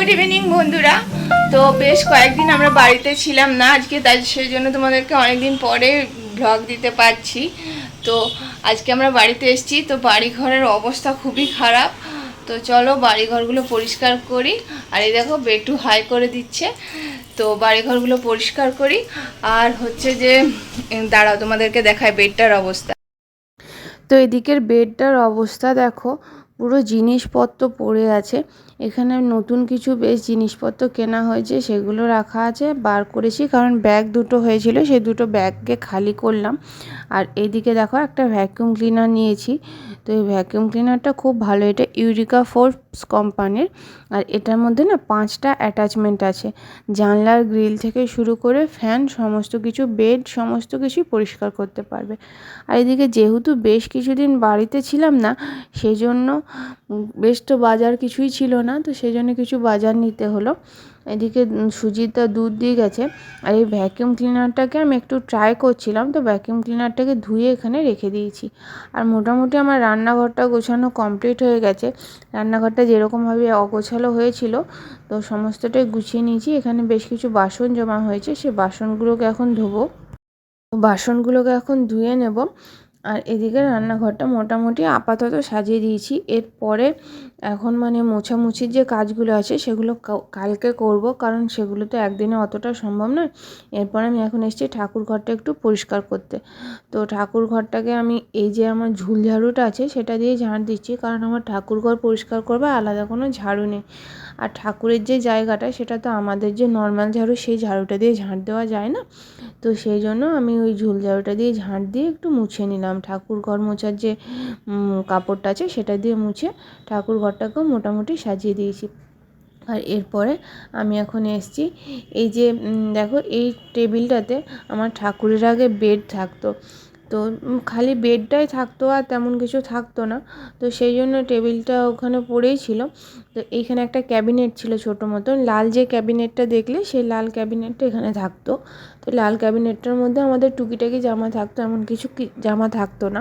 Good evening বন্ধুরা। তো বেশ কয়েকদিন আমরা বাড়িতে ছিলাম না আজকে, তাই সেই জন্য তোমাদেরকে অনেকদিন পরে ব্লগ দিতে পারছি। তো আজকে আমরা বাড়িতে এসেছি, তো বাড়ি ঘরের অবস্থা খুবই খারাপ। তো চলো বাড়ি ঘরগুলো পরিষ্কার করি। আর এই দেখো বেটু হাই করে দিচ্ছে। তো বাড়ি ঘরগুলো পরিষ্কার করি। আর হচ্ছে যে দাঁড়াও, তোমাদেরকে দেখায় বেডটার অবস্থা। তো এদিকের বেডটার অবস্থা দেখো, পুরো জিনিসপত্র পড়ে আছে। এখানে নতুন কিছু বেশ জিনিসপত্র কেনা হয়েছে, সেগুলো রাখা আছে, বার করেছি, কারণ ব্যাগ দুটো হয়েছিল, সেই দুটো ব্যাগকে খালি করলাম। আর এদিকে দেখো একটা ভ্যাকুয়াম ক্লিনার নিয়েছি, তো এই ভ্যাকুয়াম ক্লিনারটা খুব ভালো, এটা ইউরিকা ফোর্স কোম্পানির, আর এটার মধ্যে না পাঁচটা অ্যাটাচমেন্ট আছে। জানলার গ্রিল থেকে শুরু করে ফ্যান, সমস্ত কিছু, বেড, সমস্ত কিছুই পরিষ্কার করতে পারবে। আর এদিকে যেহেতু বেশ কিছুদিন বাড়িতে ছিলাম না সেই জন্য বেশ তো বাজার কিছুই ছিল না। তো সেই জন্য কিছু বাজার নিতে হলো। এদিকে সুজিতা দুধ দিয়ে গেছে। আর এই ভ্যাকিউম ক্লিনারটাকে আমি একটু ট্রাই করছিলাম, তো ভ্যাকিউম ক্লিনারটাকে ধুয়ে এখানে রেখে দিয়েছি। আর মোটামুটি আমার রান্নাঘরটা গোছানো কমপ্লিট হয়ে গেছে। রান্নাঘরটা যেরকমভাবে অগোছালো হয়েছিল, তো সমস্তটাই গুছিয়ে নিয়েছি। এখানে বেশ কিছু বাসন জমা হয়েছে, সে বাসনগুলোকে এখন ধোবো। বাসনগুলোকে এখন ধুয়ে নেব। আর এদিকে রান্নাঘরটা মোটামুটি আপাতত সাজিয়ে দিয়েছি। এরপরে এখন মানে মোছামুছির যে কাজগুলো আছে সেগুলো কালকে করব, কারণ সেগুলো তো একদিনে অতটা সম্ভব নয়। এরপর আমি এখন এসেছি ঠাকুর ঘরটা একটু পরিষ্কার করতে। তো ঠাকুর ঘরটাকে আমি এই যে আমার ঝুল ঝাড়ুটা আছে সেটা দিয়ে ঝাড় দিচ্ছি, কারণ আমার ঠাকুর ঘর পরিষ্কার করবে, আলাদা কোনো ঝাড়ু নেই। আর ঠাকুরের যে জায়গাটা সেটা তো আমাদের যে নর্মাল ঝাড়ু, সেই ঝাড়ুটা দিয়ে ঝাড় দেওয়া যায় না। তো সেই জন্য আমি ওই ঝুল ঝাড়ুটা দিয়ে ঝাঁট দিয়ে একটু মুছে নিলাম। ঠাকুর ঘর মোছার যে কাপড়টা আছে সেটা দিয়ে মুছে ঠাকুর ঘরটাকেও মোটামুটি সাজিয়ে দিয়েছি। আর এরপরে আমি এখন এসছি। এই যে দেখো এই টেবিলটাতে আমার ঠাকুরের আগে বেড থাকতো। তো খালি বেডটাই থাকতো আর তেমন কিছু থাকতো না। তো সেই জন্য টেবিলটা ওখানে পড়েই ছিল। তো এইখানে একটা ক্যাবিনেট ছিল ছোটো মতন। লাল যে ক্যাবিনেটটা দেখলে সেই লাল ক্যাবিনেটটা এখানে থাকতো। তো লাল ক্যাবিনেটটার মধ্যে আমাদের টুকিটাকি জামা থাকতো, এমন কিছু জামা থাকতো না।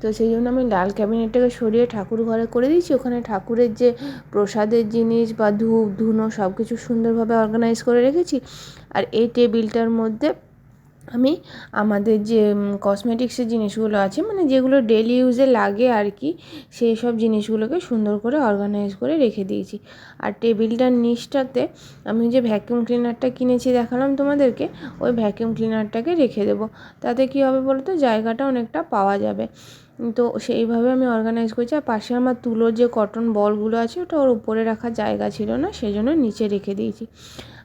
তো সেই জন্য আমি লাল ক্যাবিনেটটাকে সরিয়ে ঠাকুর ঘরে করে দিয়েছি। ওখানে ঠাকুরের যে প্রসাদের জিনিস বা ধূপ, ধুনো সব কিছু সুন্দরভাবে অর্গানাইজ করে রেখেছি। আর এই টেবিলটার মধ্যে আমি আমাদের যে কসমেটিক্সের জিনিসগুলো আছে মানে যেগুলো ডেলি ইউজে লাগে আর কি, সেই সব জিনিসগুলোকে সুন্দর করে অর্গানাইজ করে রেখে দিয়েছি। আর টেবিলটার নিচটাতে আমি যে ভ্যাকিউম ক্লিনারটা কিনেছি দেখালাম তোমাদেরকে, ওই ভ্যাকিউম ক্লিনারটাকে রেখে দেবো। তাতে কী হবে বলো তো জায়গাটা অনেকটা পাওয়া যাবে। তো সেইভাবে আমি অর্গানাইজ করেছি। আর পাশে আমার তুলোর যে কটন বলগুলো আছে, ওটা ওর উপরে রাখার জায়গা ছিল না সেই জন্য নিচে রেখে দিয়েছি।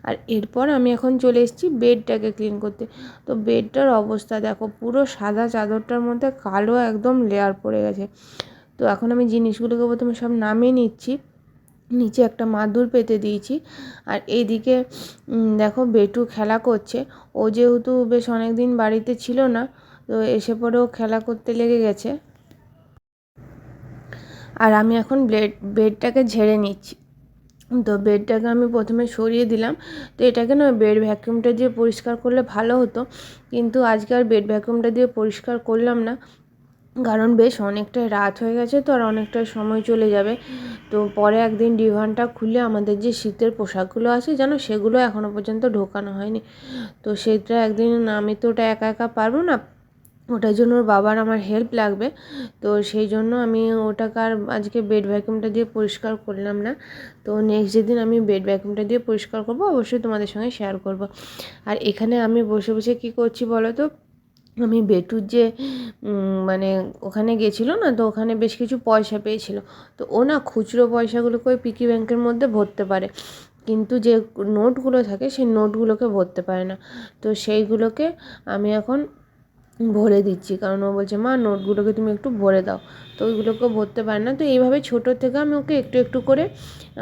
আর এরপর আমি এখন চলে এসেছি বেডটাকে ক্লিন করতে। তো বেডটার অবস্থা দেখো, পুরো সাদা চাদরটার মধ্যে কালো একদম লেয়ার পড়ে গেছে। তো এখন আমি জিনিসগুলোকে প্রথমে সব নামিয়ে নিচ্ছি। নিচে একটা মাদুর পেতে দিয়েছি। আর এইদিকে দেখো বেটু খেলা করছে। ও যেহেতু বেশ অনেক দিন বাড়িতে ছিল না তো এসে পরেও খেলা করতে লেগে গেছে। আর আমি এখন ব্লেড, বেডটাকে ঝেড়ে নিচ্ছি। তো বেডটাকে আমি প্রথমে সরিয়ে দিলাম। তো এটাকে না বেড ভ্যাকুয়ামটা দিয়ে পরিষ্কার করলে ভালো হতো। কিন্তু আজকে আর বেড ভ্যাকুয়ামটা দিয়ে পরিষ্কার করলাম না। কারণ বেশ অনেকটাই রাত হয়ে গেছে তো আর অনেকটা সময় চলে যাবে। তো পরে একদিন ডিভানটা খুলে আমাদের যে শীতের পোশাকগুলো আছে জানো সেগুলো এখনও পর্যন্ত ঢোকানো হয়নি। তো সেটা একদিন আমি তো ওটা একা একা পারব না। ওটার জন্য ওর বাবার আমার হেল্প লাগবে। তো সেই জন্য আমি ওটাকে আর আজকে বেড ভ্যাকুয়ামটা দিয়ে পরিষ্কার করলাম না। তো নেক্সট যেদিন আমি বেড ভ্যাকুয়ামটা দিয়ে পরিষ্কার করব, অবশ্যই তোমাদের সঙ্গে শেয়ার করব। আর এখানে আমি বসে বসে কী করছি বলো তো? আমি বেটুর যে মানে ওখানে গেছিল না, তো ওখানে বেশ কিছু পয়সা পেয়েছিল। তো ও না খুচরো পয়সাগুলোকে ওই পিকি ব্যাংকের মধ্যে ভরতে পারে। কিন্তু যে নোটগুলো থাকে, সেই নোটগুলোকে ভরতে পারে না। তো সেইগুলোকে আমি এখন ভরে দিচ্ছি। কারণ ও বলছে, মা, নোটগুলোকে তুমি একটু ভরে দাও। তো ওইগুলোকে ভরতে পারে না। তো এইভাবে ছোটোর থেকে আমি ওকে একটু একটু করে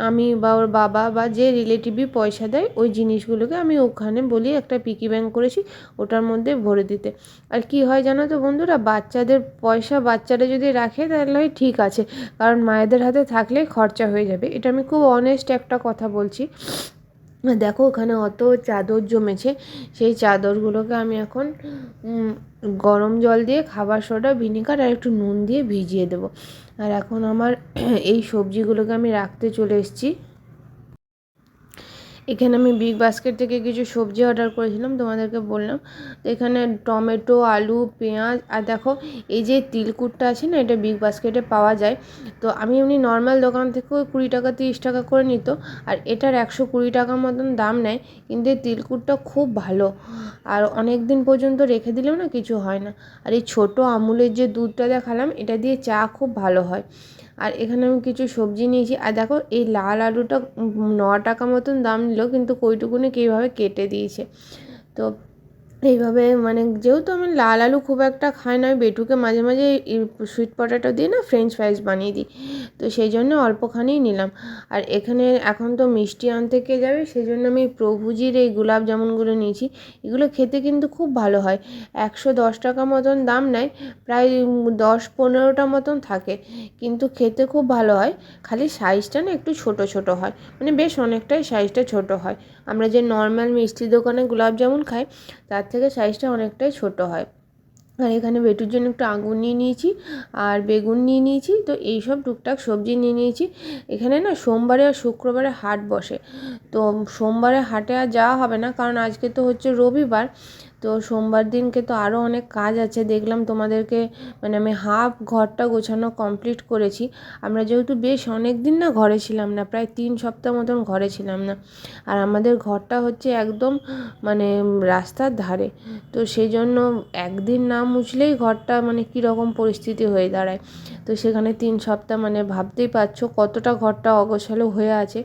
আমি বা ওর বাবা বা যে রিলেটিভই পয়সা দেয়, ওই জিনিসগুলোকে আমি ওখানে বলি, একটা পিকি ব্যাংক করেছি ওটার মধ্যে ভরে দিতে। আর কি হয় জানো তো বন্ধুরা, বাচ্চাদের পয়সা বাচ্চারা যদি রাখে তাহলে ঠিক আছে। কারণ মায়েদের হাতে থাকলে খরচা হয়ে যাবে। এটা আমি খুব অনেস্ট একটা কথা বলছি। দেখো ওখানে অত চাদর জমেছে। সেই চাদরগুলোকে আমি এখন গরম জল দিয়ে খাবার সোডা, ভিনিগার আর একটু নুন দিয়ে ভিজিয়ে দেবো। আর এখন আমার এই সবজিগুলোকে আমি রাখতে চলে এসেছি। এখানে আমি বিগ বাস্কেট থেকে কিছু সবজি অর্ডার করেছিলাম, তোমাদেরকে বললাম। এখানে টমেটো, আলু, পেঁয়াজ, আর দেখো, এই যে তিলকুটটা আছে না, এটা বিগ বাস্কেটে পাওয়া যায়। তো আমি এমনি নর্মাল দোকান থেকেও কুড়ি টাকা, তিরিশ টাকা করে নিত, আর এটার একশো কুড়ি টাকা মতন দাম নেয়, কিন্তু এই তিলকুটটা খুব ভালো। আর অনেক দিন পর্যন্ত রেখে দিলেও না, কিছু হয় না। আর এই ছোটো আমুলের যে দুধটা দেখালাম, এটা দিয়ে চা খুব ভালো হয়। আর এখানে আমি কিছু সবজি নিয়েছি। আর দেখো, এই লাল আলুটা ন টাকা মতন দাম নিল কিন্তু কইটুকুনি কীভাবে কেটে দিয়েছে। তো এইভাবে মানে যেহেতু আমি লাল আলু খুব একটা খাই না, আমি বেটুকে মাঝে মাঝে সুইট পটেটো দিয়ে না ফ্রেঞ্চ ফ্রাইজ বানিয়ে দিই। তো সেই জন্য অল্পখানিই নিলাম। আর এখানে এখন তো মিষ্টি আনতে কে যাবে? সেই জন্য আমি প্রভুজির এই গোলাপ জামুনগুলো নিয়েছি। এগুলো খেতে কিন্তু খুব ভালো হয়। একশো দশ টাকা মতন দাম নেয়, প্রায় দশ পনেরোটা মতন থাকে। কিন্তু খেতে খুব ভালো হয়। খালি সাইজটা না একটু ছোট ছোট হয়। মানে বেশ অনেকটাই সাইজটা ছোট হয়। আমরা যে নর্মাল মিষ্টি দোকানে গোলাপ জামুন খাই তার থেকে সাইজটা অনেকটাই ছোট হয়। আর এখানে বেটুর জন্য একটু আঙুর নিয়ে নিয়েছি, আর বেগুন নিয়ে নিয়েছি, তো এইসব টুকটাক সবজি নিয়ে নিয়েছি। এখানে না সোমবারে আর শুক্রবারে হাট বসে। তো সোমবারে হাটে আর যাওয়া হবে না, কারণ আজকে তো হচ্ছে রবিবার। তো সোমবার দিনকে তো আরও অনেক কাজ আছে। দেখলাম তোমাদেরকে মানে আমি হাফ ঘরটা গোছানো কমপ্লিট করেছি। আমরা যেহেতু বেশ অনেক দিন না ঘরে ছিলাম না, প্রায় তিন সপ্তাহ মতন ঘরে ছিলাম না। আর আমাদের ঘরটা হচ্ছে একদম মানে রাস্তার ধারে। তো সেই জন্য একদিন না মুছলেই ঘরটা মানে কীরকম পরিস্থিতি হয়ে দাঁড়ায়। তো সেখানে তিন সপ্তাহ মানে ভাবতেই পারছ কতটা ঘরটা অগোছালো হয়ে আছে।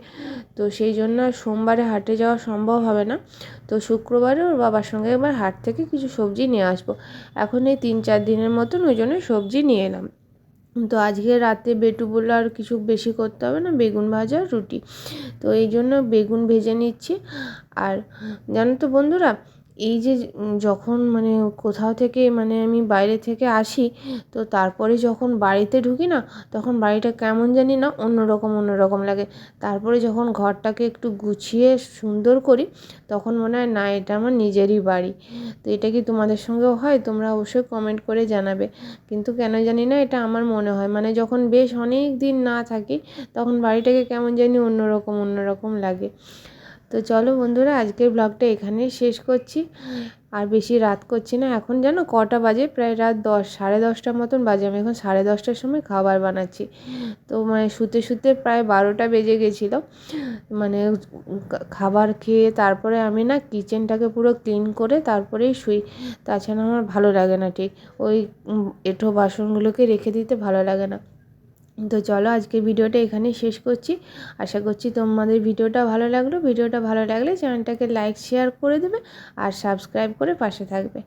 তো সেই জন্য সোমবারে হাটে যাওয়া সম্ভব হবে না। তো শুক্রবারে ওর বাবার সঙ্গে এবার হাট থেকে কিছু সবজি নিয়ে আসব। এখন এই তিন চার দিনের মতন ওই জন্য সবজি নিয়ে এলাম। তো আজকে রাতে বেটু বলল আর কিছু বেশি করতে হবে না, বেগুন ভাজা আর রুটি। তো এই জন্য বেগুন ভেজে নিচ্ছি। আর জানো তো বন্ধুরা এই যে যখন মানে কোথাও থেকে মানে আমি বাইরে থেকে আসি, তো তারপরে যখন বাড়িতে ঢুকি না, তখন বাড়িটা কেমন জানি না অন্যরকম অন্যরকম লাগে। তারপরে যখন ঘরটাকে একটু গুছিয়ে সুন্দর করি, তখন মনে হয় না, এটা আমার নিজেরই বাড়ি। তো এটা কি তোমাদের সঙ্গেও হয়? তোমরা অবশ্যই কমেন্ট করে জানাবে। কিন্তু কেন জানি না এটা আমার মনে হয়। মানে যখন বেশ অনেক দিন না থাকি, তখন বাড়িটাকে কেমন জানি অন্যরকম অন্যরকম লাগে। তো চলো বন্ধুরা, আজকের ব্লগটা এখানেই শেষ করছি। আর বেশি রাত করছি না, এখন জানো কটা বাজে? প্রায় রাত দশ, সাড়ে দশটার মতন বাজে। আমি এখন সাড়ে দশটার সময় খাবার বানাচ্ছি। তো মানে শুতে শুতে প্রায় বারোটা বেজে গেছিল। মানে খাবার খেয়ে তারপরে আমি না কিচেনটাকে পুরো ক্লিন করে তারপরেই শুই। তাছাড়া আমার ভালো লাগে না ঠিক। ওই এঁঠো বাসনগুলোকে রেখে দিতে ভালো লাগে না। তো চলো আজকে ভিডিওটা এখানে শেষ করছি। আশা করছি তোমাদের ভিডিওটা ভালো লাগল। ভিডিওটা ভালো লাগলে চ্যানেলটাকে লাইক শেয়ার করে দেবে আর সাবস্ক্রাইব করে পাশে থাকবে।